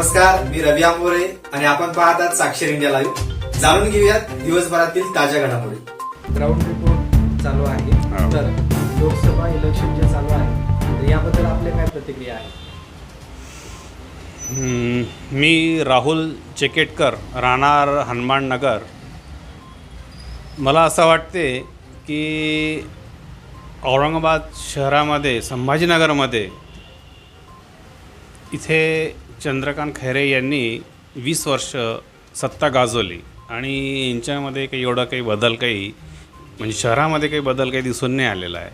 नमस्कार मी रवी आंबोरे आणि आपण पाहतात साक्षर इंडिया लाईव्ह. जाणून घेऊयात दिवसभरातील ताज्या घडामोडी. ग्राउंड रिपोर्ट चालू आहे. हो. तर लोकसभा इलेक्शन जे चालू आहे तर याबद्दल आपल्या काय प्रतिक्रिया आहे? हम्म, मी राहुल चेकेटकर राहणार हनुमान नगर. मला असं वाटते की औरंगाबाद शहरामध्ये संभाजीनगरमध्ये इथे चंद्रकांत खैरे यांनी वीस वर्ष सत्ता गाजवली. आणि यांच्यामध्ये काही एवढा काही बदल काही म्हणजे शहरामध्ये काही बदल काही दिसून नाही आलेला आहे.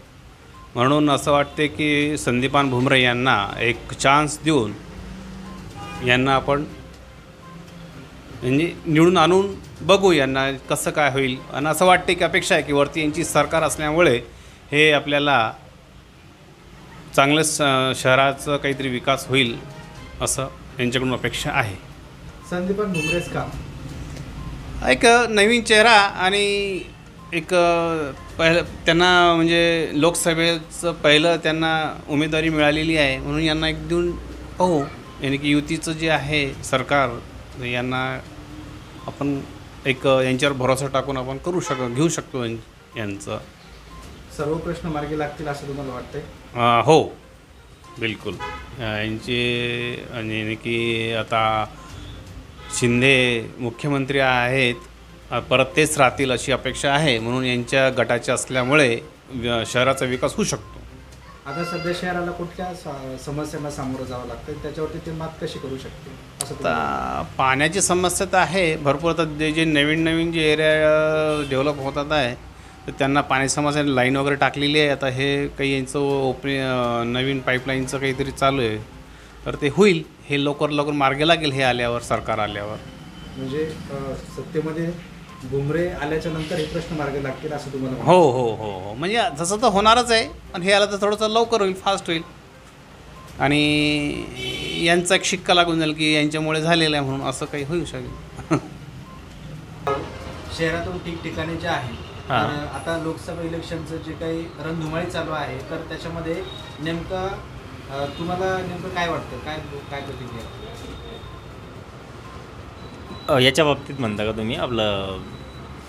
म्हणून असं वाटते की संदीपान भुमरे यांना एक चान्स देऊन यांना आपण म्हणजे निवडून आणून बघू यांना कसं काय होईल. आणि असं वाटते की अपेक्षा आहे की वरती यांची सरकार असल्यामुळे हे आपल्याला चांगलं स शहराचं काहीतरी विकास होईल. असं यांच्याकडून अपेक्षा आहे. संदीपन भुमरेच काम एक नवीन चेहरा आणि एक पहिलं त्यांना म्हणजे लोकसभेचं पहिलं त्यांना उमेदवारी मिळालेली आहे. म्हणून यांना एक देऊन पाहू. यानी की युतीचं जे आहे सरकार यांना आपण एक यांच्यावर भरोसा टाकून आपण करू शक घेऊ शकतो यां- यांचं. सर्व प्रश्न मार्गी लागतील असं तुम्हाला वाटतंय? हो. बिलकुल. यांचे आणि की आता शिंदे मुख्यमंत्री आहेत परत तेच राहतील अशी अपेक्षा आहे म्हणून यांच्या गटाचे असल्यामुळे शहराचा विकास होऊ शकतो. आता सध्या शहराला कुठल्या स- समस्यांना सामोरं जावं लागतं त्याच्यावरती ते मात कशी करू शकते असं पाण्याची समस्या तर आहे भरपूर. आता जे जे नवीन नवीन जे एरिया डेव्हलप होतात आहे तर त्यांना पाणी समस्या लाईन वगैरे टाकलेली आहे. आता हे काही यांचं ओपनि नवीन पाईपलाईनचं काहीतरी चालू आहे. तर ते होईल. हे लवकर लवकर मार्गी लागेल हे आल्यावर सरकार आल्यावर. म्हणजे अं, सत्तेमध्ये भुमरे आल्याच्यानंतर हे प्रश्न मार्गी लागतील असं तुम्हाला वाटतं? हो हो हो हो. म्हणजे तसं तर होणारच आहे. पण हे आलं तर थोडंसं लवकर होईल फास्ट होईल. आणि यांचा एक शिक्का लागून जाईल की यांच्यामुळे झालेलं आहे म्हणून असं काही होऊ शकेल. शहरातून ठिकठिकाणी जे आहे. तर आता लोकसभा इलेक्शनचं जे काही रणधुमाळी चालू आहे तर त्याच्यामध्ये नेमकं तुम्हाला नेमकं काय वाटतं? काय काय प्रतिक्रिया? याच्या बाबतीत म्हणता का तुम्ही? आपलं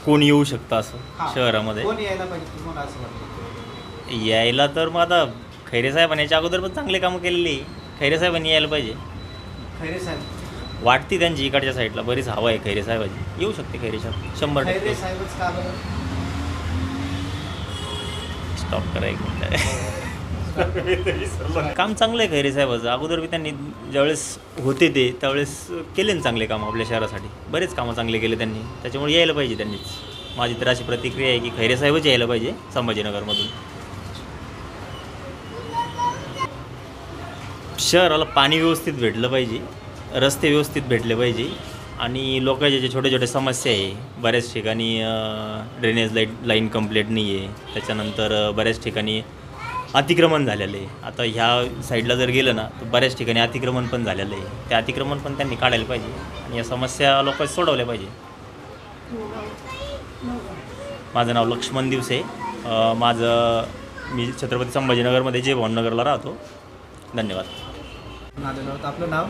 कोण येऊ शकतं असं. शहरामध्ये? कोण यायला पाहिजे तुम्हाला असं वाटतं? यायला तर मग आता खैरे साहेबांनी याच्या अगोदर पण चांगले कामं केलेली. खैरे साहेबांनी यायला पाहिजे. खैरे साहेब? वाटती त्यांची इकडच्या साईडला बरीच हवा आहे खैरे साहेबाची. येऊ शकते खैरे साहेब शंभर टक्के स्टॉप करा एक मिनिट काम चांगलं आहे खैरे साहेबाचं अगोदर बी त्यांनी ज्यावेळेस होते ते त्यावेळेस केले ना चांगले काम आपल्या शहरासाठी. बरेच कामं चांगले केले त्यांनी. त्याच्यामुळे यायला पाहिजे त्यांनीच. माझी तर अशी प्रतिक्रिया आहे की खैरे साहेबच यायला पाहिजे संभाजीनगरमधून. शहराला पाणी व्यवस्थित भेटलं पाहिजे रस्ते व्यवस्थित भेटले पाहिजे. आणि लोकांच्या जे छोटे छोटे समस्या आहे बऱ्याच ठिकाणी ड्रेनेज लाइट लाईन कंप्लीट नाही आहे. त्याच्यानंतर बऱ्याच ठिकाणी अतिक्रमण झालेलं आहे. आता ह्या साईडला जर गेलं ना तर बऱ्याच ठिकाणी अतिक्रमण पण झालेलं आहे. ते अतिक्रमण पण त्यांनी काढायला पाहिजे आणि या समस्या लोकांनी सोडवल्या पाहिजे. माझं नाव लक्ष्मण दिवसे माझं मी छत्रपती संभाजीनगरमध्ये जे भावनगरला राहतो. धन्यवाद. आलेलो आहोत आपलं नाव?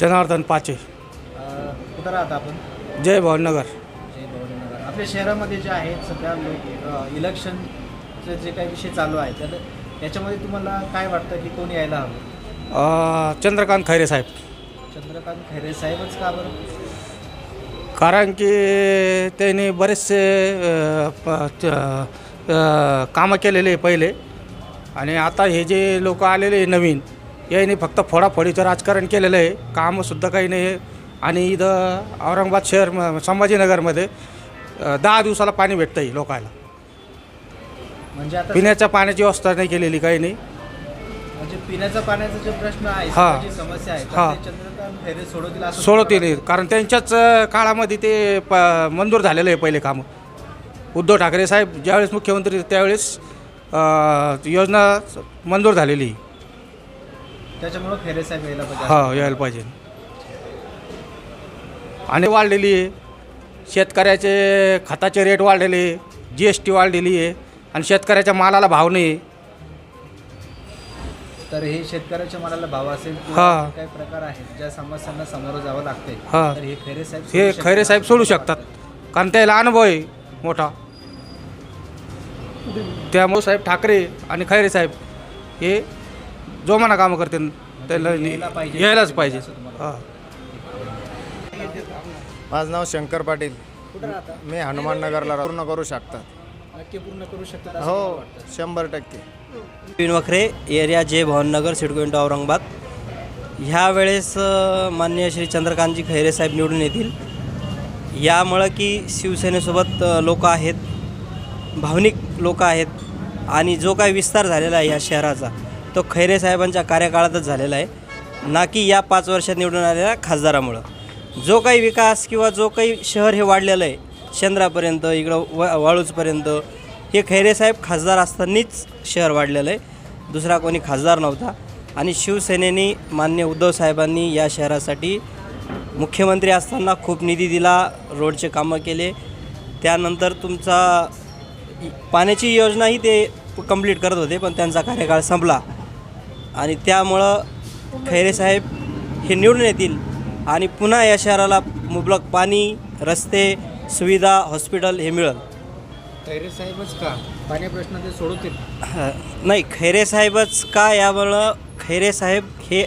जनार्दन पाचे. कुठं राहता आपण? जय भावनगर. जय भवानीनगर आपल्या शहरामध्ये जे आहेत सध्या लोक इलेक्शनचे जे काही विषय चालू आहे तर त्याच्यामध्ये तुम्हाला काय वाटतं की कोण यायला हवं? अ, चंद्रकांत खैरे साहेब. चंद्रकांत खैरे साहेबच का बरं? कारण की त्यांनी बरेचसे अ, प- च- अ, कामं केलेले आहे पहिले. आणि आता हे जे लोक आलेले आहे नवीन यांनी फक्त फोडाफोडीचं राजकारण केलेलं आहे. कामंसुद्धा काही नाही. आणि इथं औरंगाबाद शहर म- संभाजीनगरमध्ये दहा दिवसाला पाणी भेटतं आहे लोकायला. म्हणजे आता पिण्याच्या पाण्याची व्यवस्था नाही केलेली काही नाही. म्हणजे पिण्याचा पाण्याचा जो प्रश्न आहे हा. जी समस्या आहे तर हा. ते चंद्रकांत खैरे सोडवतील असं सोडवते नाही कारण त्यांच्याच अ, काळामध्ये ते प मंजूर झालेलं आहे पहिले कामं. उद्धव ठाकरे साहेब ज्यावेळेस मुख्यमंत्री त्यावेळेस अ, योजना मंजूर झालेली. त्याच्यामुळं खैरे साहेब यायला पाहिजे. हा यायला पाहिजे. आणि वाढलेली आहे. शेतकऱ्याचे खताचे रेट वाढलेले जी एस टी वाढलेली आहे. आणि शेतकऱ्याच्या मालाला भाव नाही तर हे शेतकऱ्याच्या मालाला भाव असेल हा. काही प्रकार आहेत ज्या समस्यांना सामोरं जावं लागतंय हा. तर हे खैरे साहेब हे सोडू शकतात. खैरे साहेब सोडू शकतात. कारण त्याला अनुभव आहे मोठा. त्यामुळे साहेब ठाकरे आणि खैरे साहेब हे जोमाना कामं करतील. त्याला. यायलाच पाहिजे. असं तुम्हाला हां. माझं नाव शंकर पाटील. कुठं राहता? मी हनुमान नगरला. पूर्ण करू शकतात. नक्की पूर्ण करू शकतात असं मला हो वाटतं. शंभर टक्के. विपिन वखरे एरिया जे भवननगर सिडको इंटू औरंगाबाद. ह्या वेळेस अ, माननीय श्री चंद्रकांतजी खैरे साहेब निवडून येतील. यामुळं की शिवसेनेसोबत लोक आहेत भावनिक लोक आहेत आणि जो काही विस्तार झालेला आहे या शहराचा तो खैरे साहेबांच्या कार्यकाळातच झालेला आहे. ना की या पाच वर्षात निवडून आलेल्या खासदारामुळं. जो काही विकास किंवा जो काही शहर हे वाढलेलं आहे चंद्रापर्यंत इकडं व वाळूजपर्यंत हे खैरे साहेब खासदार असतानाच शहर वाढलेलं आहे. दुसरा कोणी खासदार नव्हता. आणि शिवसेनेने मान्य उद्धव साहेबांनी या शहरासाठी मुख्यमंत्री असताना खूप निधी दिला रोडचे कामं केले. त्यानंतर तुमचा पाण्याची योजनाही ते कंप्लीट करत होते पण त्यांचा कार्यकाळ संपला. आणि त्यामुळं खैरे साहेब हे निवडून येतील. आणि पुन्हा या शहराला मुबलक पाणी रस्ते सुविधा हॉस्पिटल हे मिळेल. खैरे साहेबच का? पाणी प्रश्न ते सोडवतील नाही खैरे साहेबच का यामुळं खैरे साहेब हे